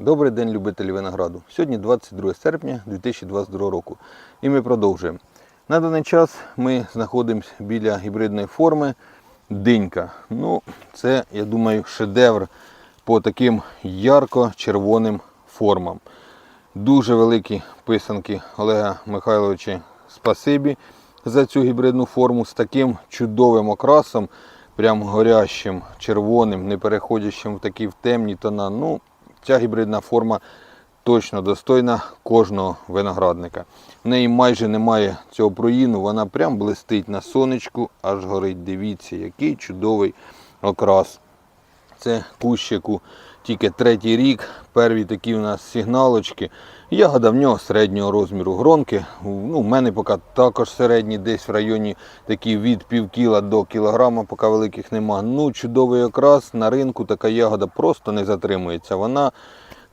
Добрий день, любителі винограду. Сьогодні 22 серпня 2022 року. І ми продовжуємо. На даний час ми знаходимося біля гібридної форми динька. Ну, це, я думаю, шедевр по таким ярко-червоним формам. Дуже великі писанки Олега Михайловича спасибі за цю гібридну форму з таким чудовим окрасом, прям горящим, червоним, не переходячим в такі в темні тона. Ну, ця гібридна форма точно достойна кожного виноградника. В неї майже немає цього проїну, вона прям блистить на сонечку, аж горить. Дивіться, який чудовий окрас. Це кущику тільки третій рік. Перві такі у нас сигналочки. Ягода в нього середнього розміру гронки. Ну, У мене поки також середні, десь в районі такі від пів кіла до кілограма, поки великих нема. Ну, чудовий окрас. На ринку така ягода просто не затримується. Вона,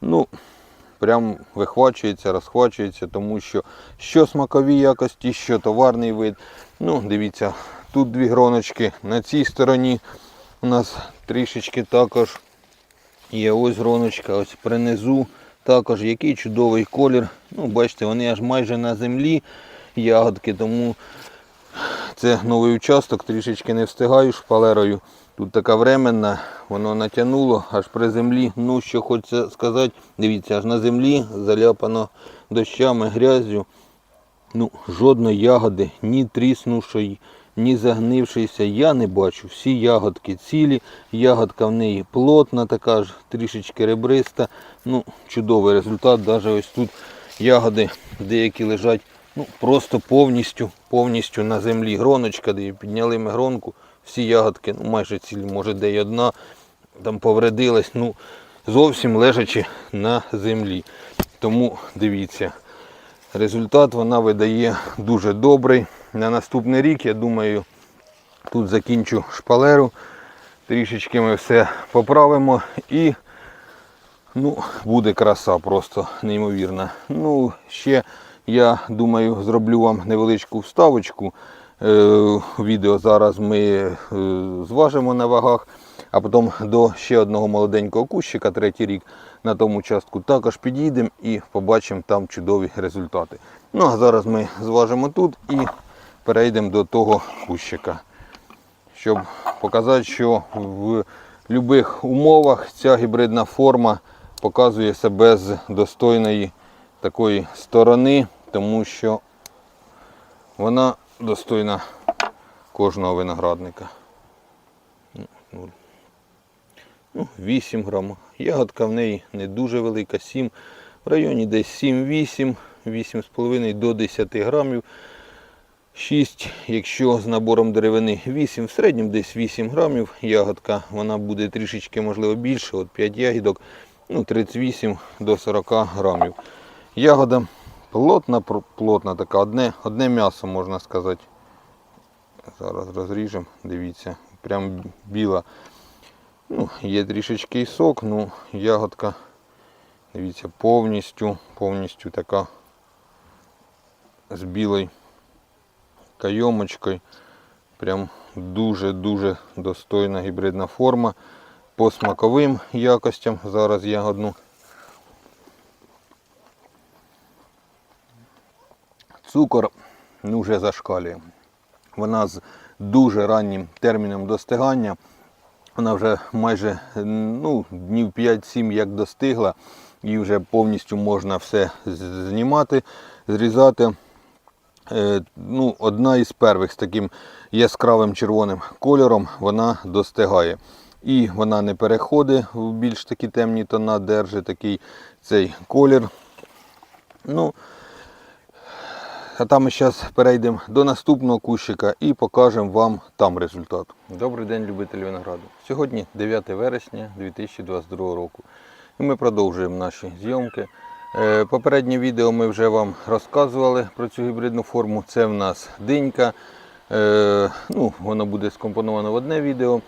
ну, прям вихвачується, розхвачується, тому що що смакові якості, що товарний вид. Ну, дивіться, тут дві гроночки. На цій стороні у нас трішечки також є ось гроночка, ось принизу. Також який чудовий колір. Ну, бачите, вони аж майже на землі ягодки, тому це новий участок, трішечки не встигаю шпалерою. Тут така временна, воно натягнуло аж при землі. Ну, що хочеться сказати, дивіться, аж на землі заляпано дощами, грязю. Ну, жодної ягоди, ні тріснувшої, ні загнившоїся, я не бачу. Всі ягодки цілі, ягодка в неї плотна, така ж трішечки ребриста. Ну, чудовий результат. Навіть ось тут ягоди деякі лежать ну, просто повністю, повністю на землі. Гроночка, де підняли ми гронку, всі ягодки, ну майже цілі, може де й одна, там повредилась, ну зовсім лежачи на землі. Тому дивіться. Результат вона видає дуже добрий. На наступний рік, я думаю, тут закінчу шпалеру. Трішечки ми все поправимо і ну, буде краса просто неймовірна. Ну, ще я думаю, зроблю вам невеличку вставочку. Е, відео зараз ми е, зважимо на вагах, а потім до ще одного молоденького кущика, третій рік на тому участку також підійдемо і побачимо там чудові результати. Ну а зараз ми зважимо тут і перейдемо до того кущика, щоб показати, що в будь-яких умовах ця гібридна форма показує себе з достойної такої сторони, тому що вона достойна кожного виноградника. Ну, ну, 8 грам. Ягодка в неї не дуже велика, 7, в районі десь 7-8, 8,5 до 10 грамів. 6, якщо з набором деревини 8, в середньому десь 8 грамів ягодка, вона буде трішечки можливо більше, от 5 ягідок, ну 38 до 40 грамів. Ягода плотна, плотна така, одне, одне м'ясо можна сказати. Зараз розріжемо, дивіться, прям біла. Ну, є трішечки і сок, ну ягодка, дивіться, повністю, повністю така з білою кайомочкою. Прям дуже-дуже достойна гібридна форма. По смаковим якостям. Зараз я одну. Цукор ну, вже зашкалює. Вона з дуже раннім терміном достигання. Вона вже майже ну, днів 5-7 як достигла, і вже повністю можна все знімати, зрізати. Е, ну, одна із перших з таким яскравим червоним кольором вона достигає. І вона не переходить в більш такі темні тона, держить такий цей колір. Ну, а там ми зараз перейдемо до наступного кущика і покажемо вам там результат. Добрий день, любителі винограду. Сьогодні 9 вересня 2022 року. І ми продовжуємо наші зйомки. Е, Попереднє відео ми вже вам розказували про цю гібридну форму. Це в нас динька. Е, Ну, воно буде скомпоновано в одне відео.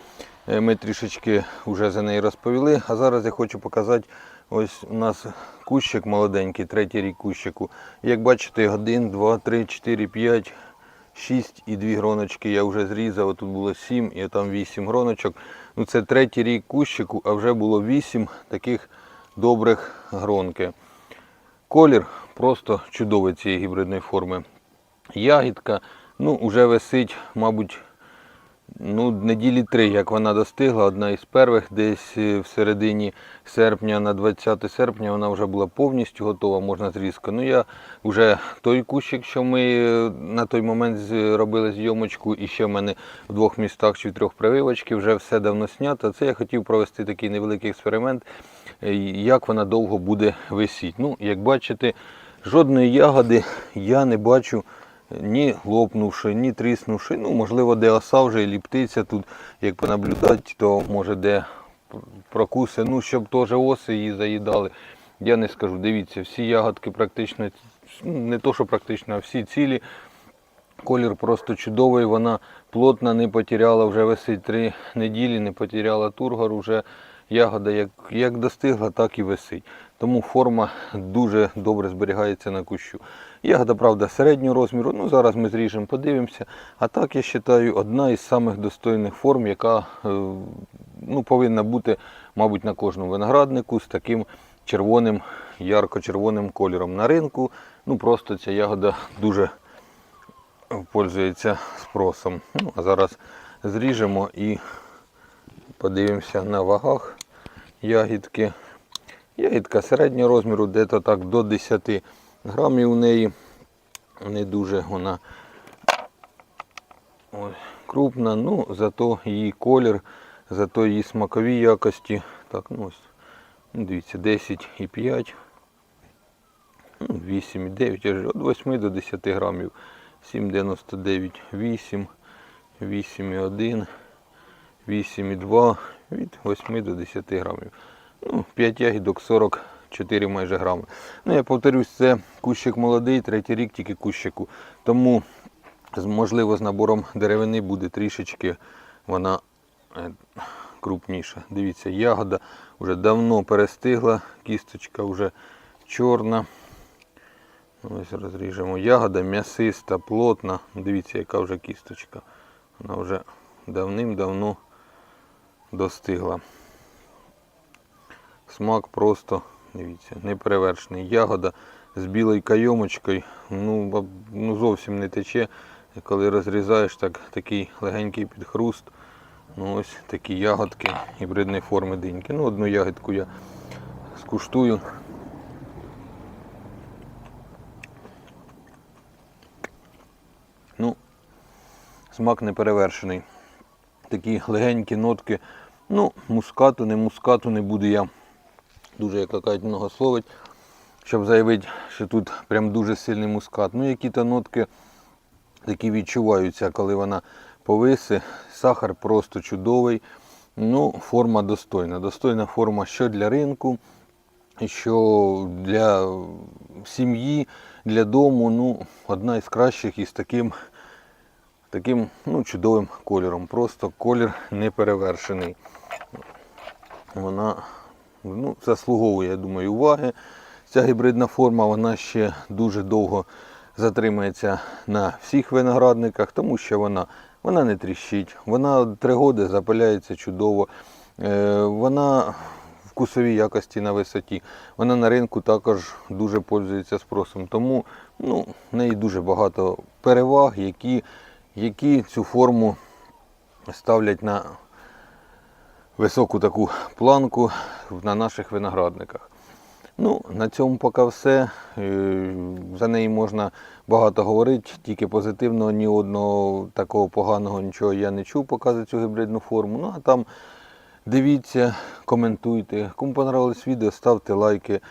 Е, Ми трішечки вже за неї розповіли. А зараз я хочу показати, ось у нас кущик молоденький, третій рік кущику. Як бачите, 1, 2, 3, 4, 5, 6 і 2 гроночки я вже зрізав. Тут було 7 і там 8 гроночок. Ну, це третій рік кущику, а вже було 8 таких добрих гронки. Колір просто чудовий цієї гібридної форми. Ягідка, ну, вже висить, мабуть, ну, неділі три, як вона достигла, одна із перших, десь е, в середині серпня на 20 серпня вона вже була повністю готова, можна зрізка. Ну я вже той кущик, що ми е, на той момент з- робили зйомочку, і ще в мене в двох містах чи в трьох прививочки, вже все давно знято. Це я хотів провести такий невеликий експеримент, як вона довго буде висіти. Ну, як бачите, жодної ягоди я не бачу ні лопнувши, ні тріснувши. Ну, можливо, де оса вже і ліптиця тут, як понаблюдати, то може де прокуси, ну, щоб теж оси її заїдали. Я не скажу, дивіться, всі ягодки практично, ну, не то, що практично, а всі цілі. Колір просто чудовий, вона плотна, не потеряла, вже висить три неділі, не потеряла тургор, вже ягода як, як достигла, так і висить. Тому форма дуже добре зберігається на кущу. Ягода, правда, середнього розміру. Ну, зараз ми зріжемо, подивимося. А так, я вважаю, одна із самих достойних форм, яка е, ну, повинна бути, мабуть, на кожному винограднику з таким червоним, ярко-червоним кольором. На ринку, ну просто ця ягода дуже пользується спросом. Ну, а зараз зріжемо і подивимося на вагах ягідки. Ягідка середнього розміру, десь так до 10 грамів у неї. Не дуже вона ось, крупна, ну зато її колір, зато її смакові якості. Так, ну ось, ну, дивіться, 10,5, ну, 8,9, аж від 8 до 10 грамів. 7,99, 8, 8,1, 8,2, від 8 до 10 грамів. Ну, 5 ягідок 44 майже грами. Ну, я повторюсь, це кущик молодий, третій рік тільки кущику. Тому, можливо, з набором деревини буде трішечки вона е, крупніша. Дивіться, ягода вже давно перестигла, кісточка вже чорна. Ось розріжемо. Ягода м'ясиста, плотна. Дивіться, яка вже кісточка. Вона вже давним-давно достигла. Смак просто, дивіться, неперевершений. Ягода з білою кайомочкою, ну, ну зовсім не тече. Коли розрізаєш, так, такий легенький підхруст. Ну, ось такі ягодки гібридної форми диньки. Ну, одну ягідку я скуштую. Ну, смак неперевершений. Такі легенькі нотки. Ну, мускату, не мускату не буду я дуже, як кажуть, многословить, щоб заявити, що тут прям дуже сильний мускат. Ну, які-то нотки такі відчуваються, коли вона повиси. Сахар просто чудовий. Ну, форма достойна. Достойна форма що для ринку, що для сім'ї, для дому. Ну, одна із кращих із таким, таким ну, чудовим кольором. Просто колір неперевершений. Вона ну, заслуговує, я думаю, уваги. Ця гібридна форма вона ще дуже довго затримається на всіх виноградниках, тому що вона, вона не тріщить, вона три роки запиляється чудово, е, вона вкусовій якості на висоті. Вона на ринку також дуже пользується спросом. Тому ну, в неї дуже багато переваг, які, які цю форму ставлять на високу таку планку на наших виноградниках. Ну, на цьому поки все. Е, За неї можна багато говорити, тільки позитивного, ні одного такого поганого нічого я не чув, показує цю гібридну форму. Ну а там дивіться, коментуйте. Кому понравилось відео, ставте лайки,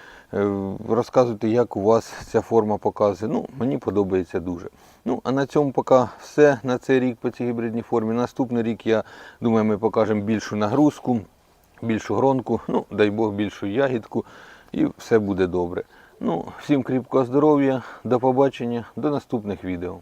розказуйте, як у вас ця форма показує. Ну, мені подобається дуже. Ну, а на цьому поки все на цей рік по цій гібридній формі. Наступний рік, я думаю, ми покажемо більшу нагрузку, більшу гронку, ну, дай Бог, більшу ягідку, і все буде добре. Ну, всім кріпкого здоров'я, до побачення, до наступних відео.